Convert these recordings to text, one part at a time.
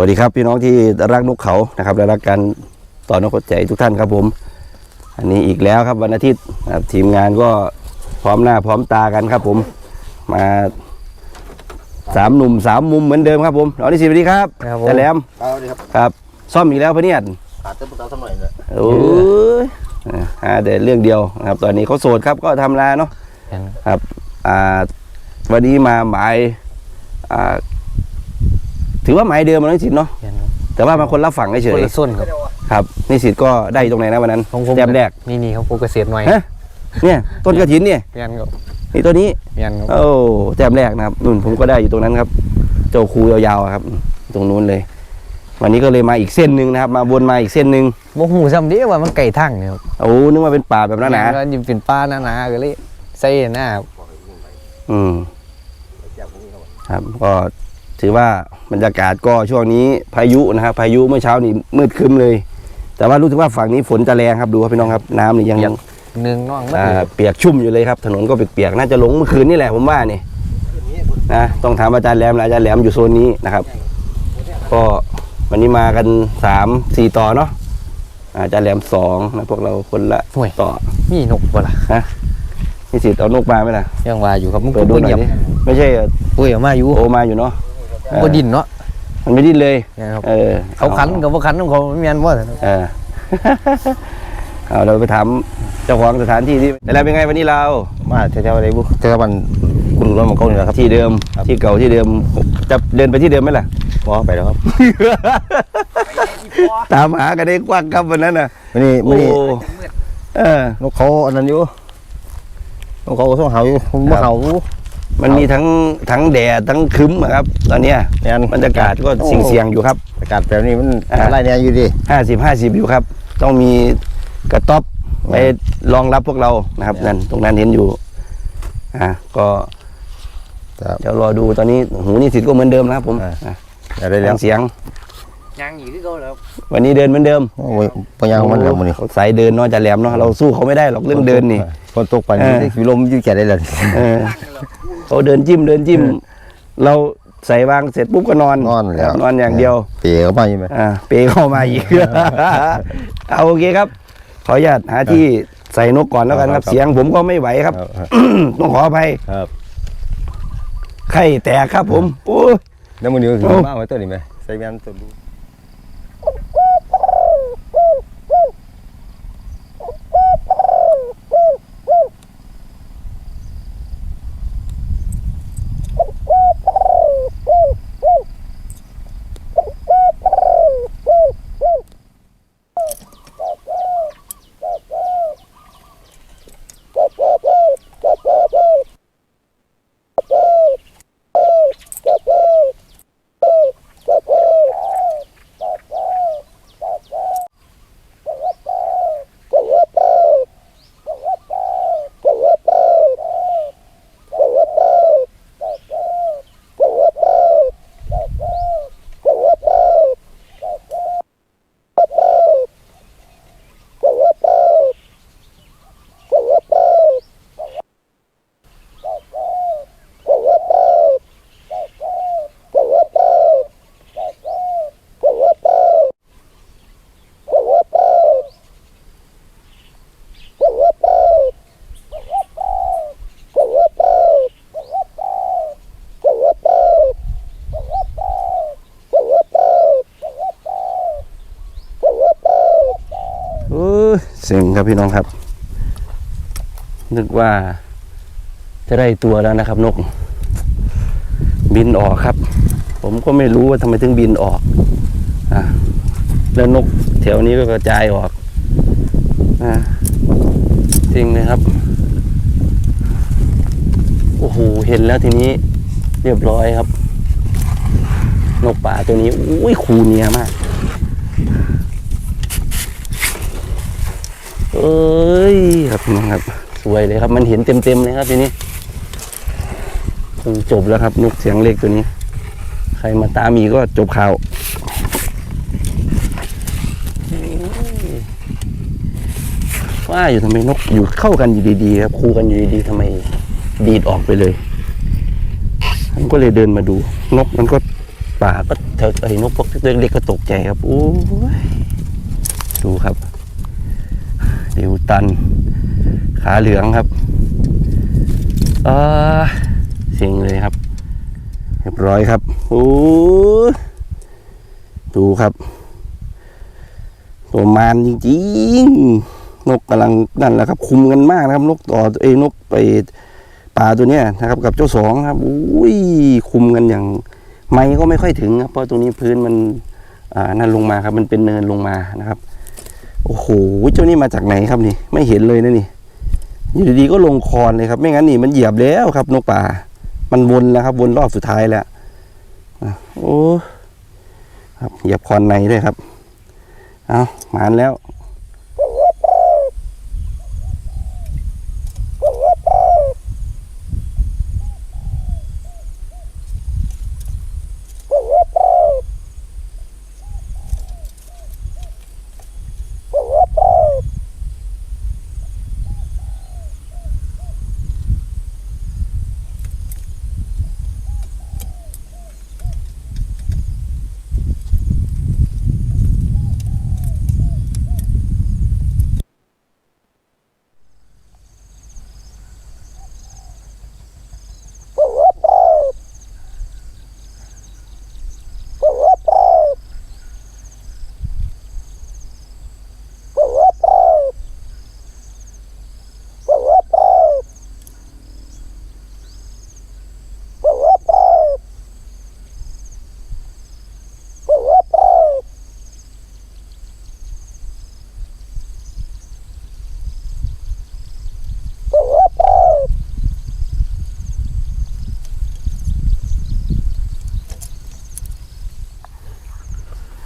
วัสดีครับพี่น้องที่รักนกเขานะครับและรักการต่อนกกระใจทุกท่านครับผม อันนี้อีกแล้วครับวันอาทิตย์นะครับทีมงานก็พร้อมหน้าพร้อมตากันครับผมมาสามหนุ่มสามมุมเหมือนเดิมครับผมน้องนิสิตสวัสดีครับครับผมแต่แหลมเอาดิครับครับซ่อมอีกแล้วพะเนี่ยขาดเต้นตาสักหน่อยเนี่ยโอ้ยหาแต่เรื่องเดียวนะครับ ตอนนี้เขาโสดครับก็ทำลาเนาะครับอ่าวันนี้มาหมายอ่า ถือว่าหมายเดิมมาน้องสิทธิ์เนาะแต่ว่ามาคนละฝั่งเฉคนยละส่วนครับๆครับนิสิตก็ได้อยู่ตรงไหนนะวันนั้นของผมแต้มแรกนี่นี่ของผมเกษตรหน่อยฮะเนี่ยต้นกระถินเนี่ยเมียนครับนี่ตัวนี้เมียนครับ โอ้แต้มแรกนะครับนุ่นผมก็ได้อยู่ตรงนั้นครับ เจ้าคูยาวๆอะครับ ตรงนู้นเลย วันนี้ก็เลยมาอีกเส้นหนึ่งนะครับ มาวนมาอีกเส้นหนึ่งบ่หูซ้ำเดีว่ามันไก่ทั้งเนี่ยครับโอ้นึกว่าเป็นป่าแบบนั้นนะแล้วยิ่งเป็นป้าหนาๆก็เลยใส่หน้าครับอืมครับก็ ถือว่าบรรยากาศก็ช่วงนี้พายุนะครับพายุเมื่อเช้านี่มืดครึ้มเลย แต่ว่ารู้สึกว่าฝั่งนี้ฝนจะแรงครับดูครับพี่น้องครับน้ำนี่ยังยังหนึ่งน้องมันอ่าเปียกชุ่มอยู่เลยครับ ถนนก็เปียกๆน่าจะหลงเมื่อคืนนี่แหละผมว่านี่นะต้องถามอาจารย์แหลมอาจารย์แหลมอยู่โซนนี้นะครับ ก็วันนี้มากันสามสี่ต่อเนาะอาจารย์แหลมสองนะพวกเราคนละห่วยต่อมีนกบ่ล่ะนี่สิทธิ์เอานกมาไหมล่ะยังว่าอยู่ครับมันเปิดดูหน่อยเงียบดิไม่ใช่ปุ้ยเอามาอยู่โอมาอยู่เนาะเออ บ่ดินเนาะมันไม่ดิ้นเลยนะครับเออเขาขันกับบ่ขันของเขาเมียนบ่เออเอาเราไปถามเจ้าของสถานที่ที่แล้วเป็นไงวันนี้เรามาแถวๆอะไรบุแถวๆมันคุณร้อนมันเก่านี่แหละครับที่เดิมที่เก่าที่เดิมจะเดินไปที่เดิมไหมล่ะพอไปแล้วครับตามหากันได้กว้างครับวันนั้นน่ะวันนี้วันโอ้นี้เออนกเขาอันนั้นอยู่นกเขาก็ต้องเห่าอยู่ผมบ่เห่า มันมีทั้งทั้งแดดทั้งครึ้มอะครับ ตอนเนี้ยแม่น บรรยากาศก็เสี่ยงเสียงๆอยู่ครับ อากาศแบบนี้มันอ่า อะไรเนี่ยอยู่ดิห้าสิบห้าสิบอยู่ครับ ต้องมีกระต๊อบไปรองรับพวกเรานะครับนั่นตรงนั้นเห็นอยู่อ่าก็ครับ เดี๋ยวรอดูตอนนี้หูนี่สิทธิ์ก็เหมือนเดิมนะครับผมอ่า อะอะไรแล้วเสียง ยังอยู่คือเก่าแล้ววันนี้เดินเหมือนเดิมโอ้ยปัญญามันแล้วมันนี่ เขาสายเดินเนาะจะแหลมเนาะเราสู้เขาไม่ได้หรอกเรื่องเดินนี่ ฝนตกไปนี่เออได้ขี่ลมอยู่แก่ได้เลยเออเขาเดินจิ้มเดินจิ้ม เราใส่วางเสร็จปุ๊บก็นอนนอนแล้วนอนอย่างเดียว เป๋เข้ามาอยู่ไหม อ่าเปเข้ามาอีก เอาโอเคครับ ขออนุญาตหาที่ใส่นกก่อนแล้วกันครับ ครับ เสียงผมก็ไม่ไหวครับครับต้องขออภัยครับไข้แตกครับผมโอ้ย แล้วมันอยู่ถึงโอ้บ้านไว้ตัวนี้ไหมใส่แว่นตัวดู อเสียงครับพี่น้องครับ นึกว่าจะได้ตัวแล้วนะครับ นก บินออกครับ ผมก็ไม่รู้ว่าทำไมถึงบินออกอแล้วนกแถวนี้ก็กระจายออกอะจริงเลยครับ โอ้โหเห็นแล้วทีนี้เรียบร้อยครับ นกป่าตัวนี้อุ้ยคูเนียมาก เอ้ยครับพี่น้องครับ สวยเลยครับ มันเห็นเต็มๆเลยครับทีนี้จบแล้วครับนกเสียงเล็กตัวนี้ ใครมาตามอีกก็จบข่าวว่าอยู่ทำไมนกอยู่เข้ากันอยู่ดีๆครับคู่กันอยู่ดีๆทำไมดีดออกไปเลยผมก็เลยเดินมาดู นกมันก็ป่าก็เถอะไอ้นกพวกเล็กๆก็ตกใจครับโอ้ยดูครับ เดวตัน ขาเหลืองครับเออเสียงเลยครับ เรียบร้อยครับโอ้ดูครับตัวมานจริงๆนกกำลังนั่นแหละครับ คุมกันมากนะครับ นกต่อเอ้นกไปป่าตัวเนี้ยนะครับ กับเจ้าสองครับอุ้ยคุมกันอย่าง ไม้ก็ไม่ค่อยถึงครับเพราะตรงนี้พื้นมันอ่านั่นลงมาครับ มันเป็นเนินลงมานะครับ โอ้โหเจ้านี่มาจากไหนครับนี่ ไม่เห็นเลยนะนี่อยู่ดีๆก็ลงคอนเลยครับ ไม่งั้นนี่มันเหยียบแล้วครับ นกป่า มันวนแล้วครับ วนรอบสุดท้ายแล้วอะโอ้ครับเหยียบคอนในด้วยครับ เอามานแล้ว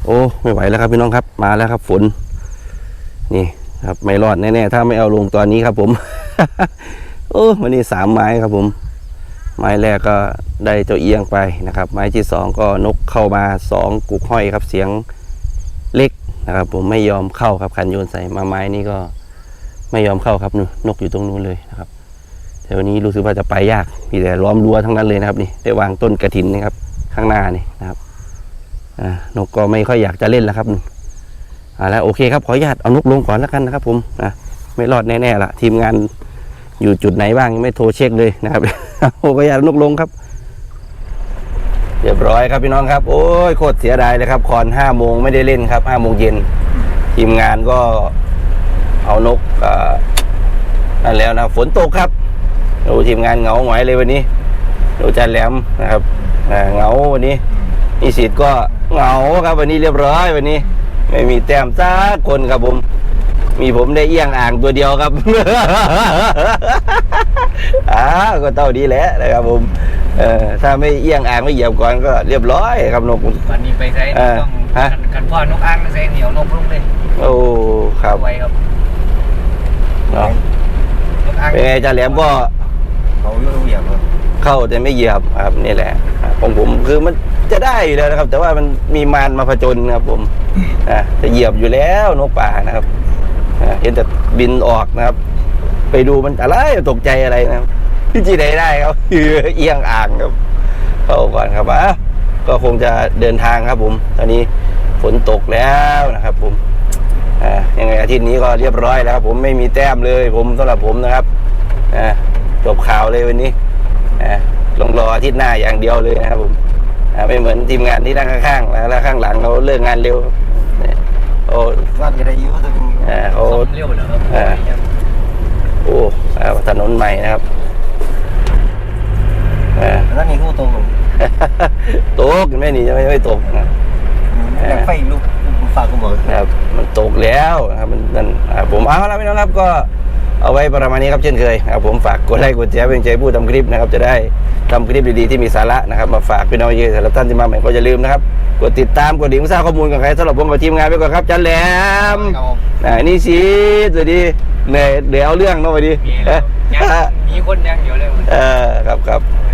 โอ้ไม่ไหวแล้วครับพี่น้องครับมาแล้วครับ ฝน นี่ครับไม่รอดแน่ๆถ้าไม่เอาลงตอนนี้ครับ ผม โอ้วันนี้สามไม้ครับผม ไม้แรกก็ได้เจ้าเอียงไปนะครับ ไม้ที่สองก็นกเข้ามาสองกุกห้อยครับ เสียงเล็กนะครับ ผมไม่ยอมเข้าครับคันโยนใส่มาไม้นี้ก็ไม่ยอมเข้าครับนู่นนกอยู่ตรงนู้นเลยนะครับแต่วันนี้รู้สึกว่าจะไปยากมีแต่ล้อมรั้วทั้งนั้นเลยนะครับ นี่ได้วางต้นกระถินนะครับ ข้างหน้านี่นะครับ นกก็ไม่ค่อยอยากจะเล่นแล้วครับอ่าแล้วโอเคครับขออนุญาตเอานกลงก่อนแล้วกันนะครับ ผมนะไม่รอดแน่ๆละทีมงานอยู่จุดไหนบ้างไม่โทรเช็คเลยนะครับโอ้ขออนุญาตนกลงครับ เรียบร้อยครับพี่น้องครับ โอ้ยโคตรเสียดายเลยครับคอนห้าโมงไม่ได้เล่นครับห้าโมงเย็นทีมงานก็เอานกอนั่นแล้วนะฝนตกครับดูทีมงานเหงาหงอยเลยวันนี้ดูจานแหลมนะครับเหงาวันนี้ นิสิตก็เหงาครับวันนี้เรียบร้อยวันนี้ ไม่มีแต้มสักคนครับผม มีผมได้เอี้ยงอ่างตัวเดียวครับอ้าวก็เท่าดีแหละนะครับผมเออถ้าไม่เอี้ยงอ่างไม่เหยียบก่อนก็เรียบร้อยครับนกวันนี้ไปใช้เออต้องฮะกันพ่อนกอ้างใช้เหนียวนกลุกเลยโอ้ครับไว้ครับเนาะนกอ้างเป็นไงอาจารย์แหลมก็เขาอยู่ตรงเหยียบครับเข้าแต่ไม่เหยียบครับนี่แหละของผมคือมัน จะได้อยู่แล้วนะครับ แต่ว่ามันมีมารมาผจญครับผมอะจะเหยียบอยู่แล้วนกป่านะครับอะเห็นแต่บินออกนะครับ ไปดูมันอะไรตกใจอะไรนะครับที่จีไหนได้ครับคือเอียงอ่างครับ เข้าก่อนครับอะก็คงจะเดินทางครับผม ตอนนี้ฝนตกแล้วนะครับผมอ่ายังไงอาทิตย์นี้ก็เรียบร้อยแล้วครับผมไม่มีแต้มเลย ผมสำหรับผมนะครับอ่าจบข่าวเลยวันนี้อ่าลงรออาทิตย์หน้าอย่างเดียวเลยนะครับผมอ่า ไม่เหมือนทีมงานที่นั่งข้างๆแล้วแล้วข้างหลังเขาเลิกงานเร็วเนี่ยโอ้ว่าจะได้อยุ่ตัวนี้อ่าเขาเร็วแล้วครับเออโอ้อ่าถนนใหม่นะครับอ่าแล้วนี่คู่ตรงผมตกไม่หนีจะไม่ไม่ตกนะอยากไฟลุกฝากกูบอกนะครับ มันตกแล้วนะครับมันนั่นอ่าผมเอาแล้วพี่น้องครับก็ เอาไว้ประมาณนี้ครับเช่นเคยนะครับผมฝากกดไลค์กดแชร์เป็นใจผู้ทำคลิปนะครับจะได้ทำคลิปดีๆที่มีสาระนะครับมาฝากพี่น้องเยอะสำหรับท่านที่มาใหม่ก็อย่าลืมนะครับกดติดตามกดดิ่งเพื่อทราบข้อมูลกับใครสำหรับผมกับทีมงานไปก่อนครับจันแหลมอ่านี่สิสวัสดีเหนื่อยเดี๋ยวเอาเรื่องเนาะสวัสดีมีแล้วยังมีคนยังเดียวเลยเออครับครับโอ้ย